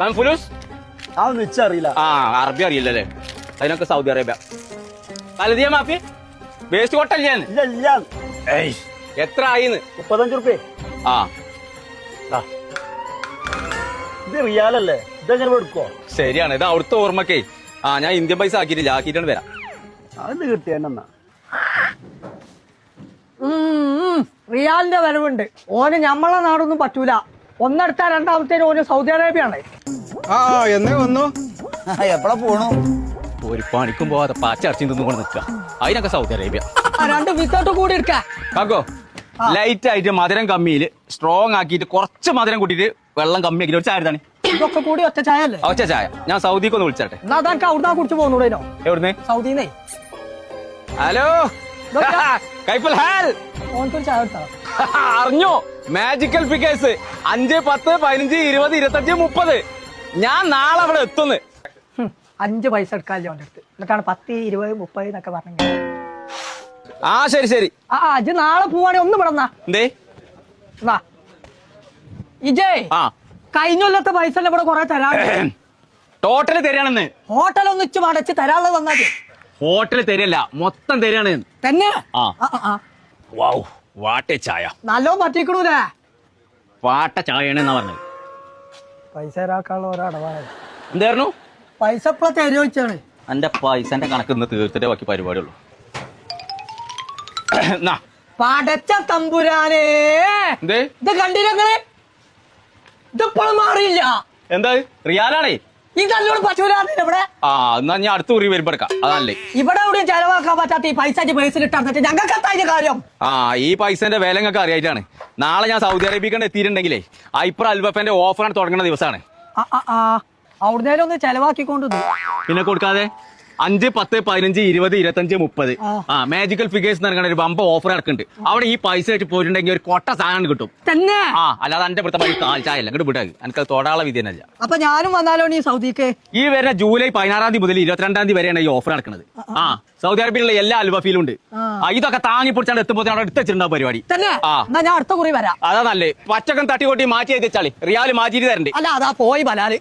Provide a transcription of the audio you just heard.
കൺഫുലൂസ് അതൊന്നും അറിയില്ല. ആ അറബി അറിയില്ലല്ലേ? അതിനൊക്കെ സൗദി അറേബ്യ. കലതിയ മാഫി? വേസ്റ്റ് കൊട്ടല്ലേ ഇല്ല ഇല്ല. ഏയ് എത്ര ആയിന്ന്? മുപ്പത്തഞ്ച് റുപ്യ ആ. ഇത് റിയാലല്ലേ? ഇതെങ്ങനെ എടുക്കോ ശരിയാണ് ഇത് അവിടുത്തെ ഓർമ്മക്കേ. ആ ഞാൻ ഇന്ത്യൻ പൈസ ആക്കിയിട്ടില്ല ആക്കിയിട്ടാണ് വരാം. അത് കിട്ടിയെന്നാ റിയാലിന്റെ വരവുണ്ട്. ഓന് നമ്മളെ നാടൊന്നും പറ്റൂല. ഒന്നെടുത്താ രണ്ടാമത്തേന് ഓന് സൗദി അറേബ്യയാണ്. ആ എന്നേ വന്നു എപ്പോഴാ പോണു? ഒരു പണിക്കും പോവാതെ പാച്ച അടച്ചു നിന്നുകൊണ്ട് നിൽക്കുക. അതിനൊക്കെ സൗദി അറേബ്യ. രണ്ട് വിത്തോട്ട് കൂടി എടുക്കോ. ലൈറ്റ് ആയിട്ട് മധുരം കമ്മിയിൽ സ്ട്രോങ് ആക്കിയിട്ട് കുറച്ച് മധുരം കൂട്ടിയിട്ട് വെള്ളം കമ്മി ആക്കി ഒരു ചായ ഇതൊക്കെ കൂടി ഒറ്റ ചായ അല്ലേ? ഒറ്റ ചായ. ഞാൻ സൗദിക്ക് ഒന്ന് വിളിച്ചാട്ടെ. എന്നാ അതാ അവിടുന്ന് കുടിച്ച് പോകുന്നൂടേനോ എവിടുന്ന്? സൗദിന്നേ. ഹലോ. കൈപ്പൽ ഹാൽ. ഓനക്കൊരു ചായ എടുത്താ അറിഞ്ഞോ? മാജിക്കൽ ഫിഗേഴ്സ് അഞ്ച് പത്ത് പതിനഞ്ച് ഇരുപത് ഇരുപത്തഞ്ച് മുപ്പത്. ഞാൻ നാളെ അവിടെ എത്തുന്നു. അഞ്ച് പൈസ എടുക്കാല്ലോ അവന്റെ അടുത്ത്. എന്നിട്ടാണ് പത്ത് ഇരുപത് മുപ്പത് എന്നൊക്കെ പറഞ്ഞു ആ ശരി ശരി. ആ അജ് നാളെ പോവാണെങ്കിൽ ഒന്ന് വിടന്നാ. എന്തേ? ഇജേ ആ. കഴിഞ്ഞ കൊല്ലത്തെ പൈസ എല്ലാം ഇവിടെ കുറെ തരാ ടോട്ടൽ തരികയാണെന്ന്. ഒന്ന് ഇച്ച് മടച്ച് തരാനുള്ളത് തന്നാ ഹോട്ടൽ തരില്ല മൊത്തം തരികയാണ്. തന്നെ? ആ. ആ, ആ, ആ. വൗ വാട്ടെ ചായ. നല്ലോ പറ്റിക്കണൂലേ വാട്ട ചായയാണ് എന്നാ പറഞ്ഞത്. പൈസ തരാക്കാനുള്ള ഒരടവാണ് എന്തായിരുന്നു? പൈസ ഇപ്പളെ തരുമോ വെച്ചാണ് എന്റെ പൈസന്റെ കണക്ക് ഇന്ന് തീർത്തിട്ടേ ബാക്കി പരിപാടിയുള്ളൂ എന്നാ, പടച്ച തമ്പുരാനേ. എന്തേ? ഇത് കണ്ടിരങ്ങൾ ഇതിപ്പോഴും മാറിയില്ല. എന്താ? റിയാലാണേ ഇവിടെ? ആ എന്നാ ഞാൻ അടുത്ത കുറി വരുമ്പോ എടുക്കാം. അതല്ലേ ഇവിടെ എവിടെയും ചെലവാക്കാൻ പറ്റാത്ത ഈ പൈസ ഞങ്ങൾക്ക് കാര്യം? ആ ഈ പൈസന്റെ വില നിങ്ങൾക്ക് അറിയായിട്ടാണ്. നാളെ ഞാൻ സൗദി അറേബ്യക്ക് എത്തിയിട്ടുണ്ടെങ്കിലേ ഐപ്ര അൽബഫന്റെ ഓഫറാണ് തുടങ്ങുന്ന ദിവസമാണ്. അവിടുന്നേരം ഒന്ന് ചെലവാക്കിക്കൊണ്ട് പിന്നെ കൊടുക്കാതെ? അഞ്ച് പത്ത് പതിനഞ്ച് ഇരുപത് ഇരുപത്തഞ്ച് മുപ്പത്. ആ. മാജിക്കൽ ഫിഗേഴ്സ് എന്ന് പറയുന്ന ഒരു ബമ്പ ഓഫർ നടക്കുന്നുണ്ട്. അവിടെ ഈ പൈസ വെച്ച് പോയിട്ടുണ്ടെങ്കിൽ ഒരു കൊട്ട സാധനം കിട്ടും. തന്നെ? ആ അല്ലാതെ എന്റെ ഇവിടുത്തെ വഴി കാൽ ചായ അല്ല ഇങ്ങോട്ട് വിടാ എനിക്ക് തൊടാള വിധിയല്ല അപ്പൊ ഞാനും വന്നാലോ നീ സൗദിക്ക്? ഈ വരുന്ന ജൂലൈ പതിനാറാം തീയതി മുതൽ ഇരുപത്തിരണ്ടാം തീയതി വരെയാണ് ഈ ഓഫർ നടക്കുന്നത്. ആ സൗദി അറേബ്യയിലുള്ള എല്ലാ അൽവഫീലും ഉണ്ട്. ഇതൊക്കെ താങ്ങി പിടിച്ചാണ് എത്തുമ്പോൾ അവിടെ എടുത്ത് വെച്ചിട്ടുണ്ടാവും പരിപാടി. ഞാൻ അടുത്ത കുറി വരാം. അതാ നല്ലേ പച്ചക്കം തട്ടിക്കൊട്ടി മാറ്റി വെച്ചാളി. റിയാൽ മാറ്റി തരണ്ടേ. അല്ല അതാ പോയി ബലാൽ.